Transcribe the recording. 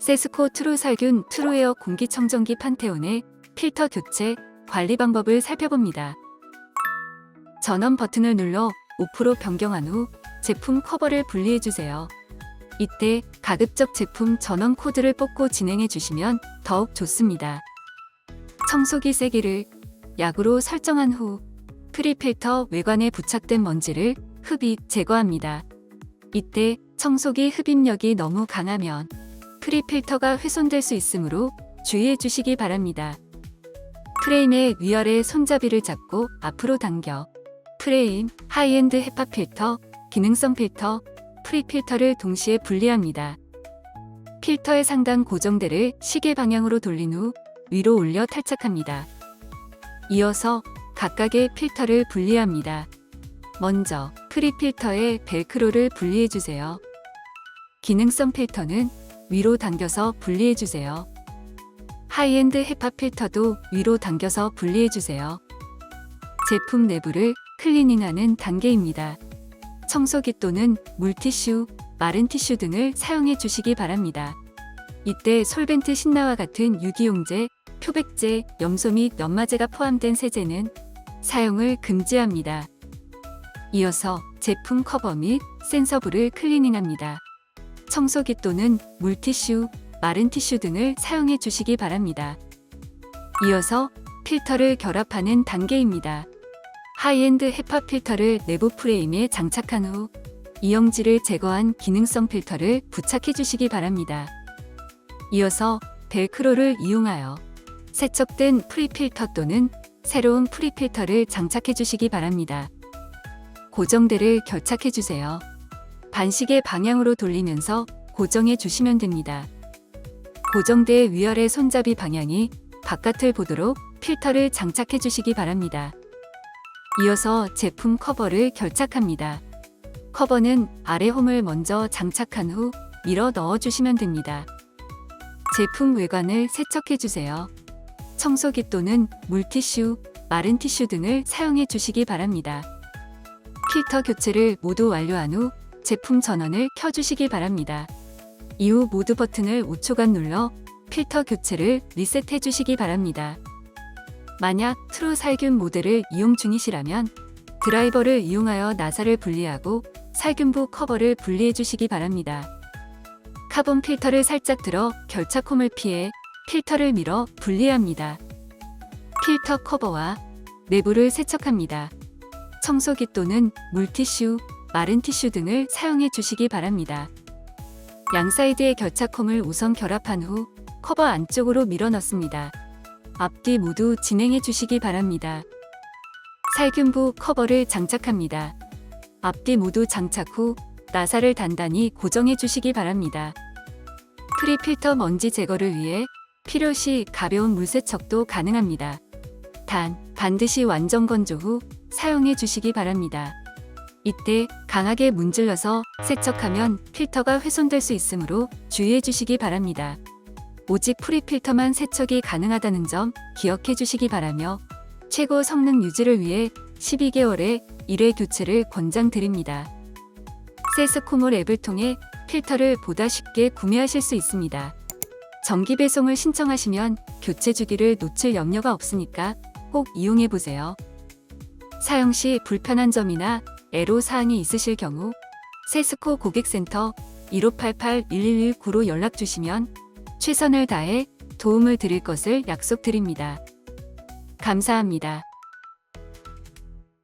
세스코 트루살균 트루에어 공기청정기 판테온의 필터 교체 관리 방법을 살펴봅니다. 전원 버튼을 눌러 5% 변경한 후 제품 커버를 분리해 주세요. 이때 가급적 제품 전원 코드를 뽑고 진행해 주시면 더욱 좋습니다. 청소기 세기를 약으로 설정한 후 프리필터 외관에 부착된 먼지를 흡입 제거합니다. 이때 청소기 흡입력이 너무 강하면 프리 필터가 훼손될 수 있으므로 주의해 주시기 바랍니다. 프레임의 위아래 손잡이를 잡고 앞으로 당겨 프레임, 하이엔드 헤파 필터, 기능성 필터, 프리 필터를 동시에 분리합니다. 필터의 상단 고정대를 시계 방향으로 돌린 후 위로 올려 탈착합니다. 이어서 각각의 필터를 분리합니다. 먼저 프리 필터의 벨크로를 분리해 주세요. 기능성 필터는 위로 당겨서 분리해 주세요. 하이엔드 헤파 필터도 위로 당겨서 분리해 주세요. 제품 내부를 클리닝하는 단계입니다. 청소기 또는 물티슈, 마른 티슈 등을 사용해 주시기 바랍니다. 이때 솔벤트 신나와 같은 유기용제, 표백제, 염소 및 연마제가 포함된 세제는 사용을 금지합니다. 이어서 제품 커버 및 센서부를 클리닝합니다. 청소기 또는 물티슈, 마른 티슈 등을 사용해 주시기 바랍니다. 이어서 필터를 결합하는 단계입니다. 하이엔드 헤파 필터를 내부 프레임에 장착한 후 이용지를 제거한 기능성 필터를 부착해 주시기 바랍니다. 이어서 벨크로를 이용하여 세척된 프리필터 또는 새로운 프리필터를 장착해 주시기 바랍니다. 고정대를 결착해 주세요. 반시계 방향으로 돌리면서 고정해 주시면 됩니다. 고정대의 위아래 손잡이 방향이 바깥을 보도록 필터를 장착해 주시기 바랍니다. 이어서 제품 커버를 결착합니다. 커버는 아래 홈을 먼저 장착한 후 밀어 넣어 주시면 됩니다. 제품 외관을 세척해 주세요. 청소기 또는 물티슈, 마른 티슈 등을 사용해 주시기 바랍니다. 필터 교체를 모두 완료한 후 제품 전원을 켜주시기 바랍니다. 이후 모드 버튼을 5초간 눌러 필터 교체를 리셋해 주시기 바랍니다. 만약 트루 살균 모델을 이용 중이시라면 드라이버를 이용하여 나사를 분리하고 살균부 커버를 분리해 주시기 바랍니다. 카본 필터를 살짝 들어 결착홈을 피해 필터를 밀어 분리합니다. 필터 커버와 내부를 세척합니다. 청소기 또는 물티슈, 마른 티슈 등을 사용해 주시기 바랍니다. 양 사이드의 결착홈을 우선 결합한 후 커버 안쪽으로 밀어 넣습니다. 앞뒤 모두 진행해 주시기 바랍니다. 살균부 커버를 장착합니다. 앞뒤 모두 장착 후 나사를 단단히 고정해 주시기 바랍니다. 프리 필터 먼지 제거를 위해 필요시 가벼운 물세척도 가능합니다. 단, 반드시 완전 건조 후 사용해 주시기 바랍니다. 이때 강하게 문질러서 세척하면 필터가 훼손될 수 있으므로 주의해 주시기 바랍니다. 오직 프리 필터만 세척이 가능하다는 점 기억해 주시기 바라며 최고 성능 유지를 위해 12개월에 1회 교체를 권장드립니다. 세스코몰 앱을 통해 필터를 보다 쉽게 구매하실 수 있습니다. 정기 배송을 신청하시면 교체 주기를 놓칠 염려가 없으니까 꼭 이용해 보세요. 사용 시 불편한 점이나 애로 사항이 있으실 경우 세스코 고객센터 1588-1119로 연락 주시면 최선을 다해 도움을 드릴 것을 약속드립니다. 감사합니다.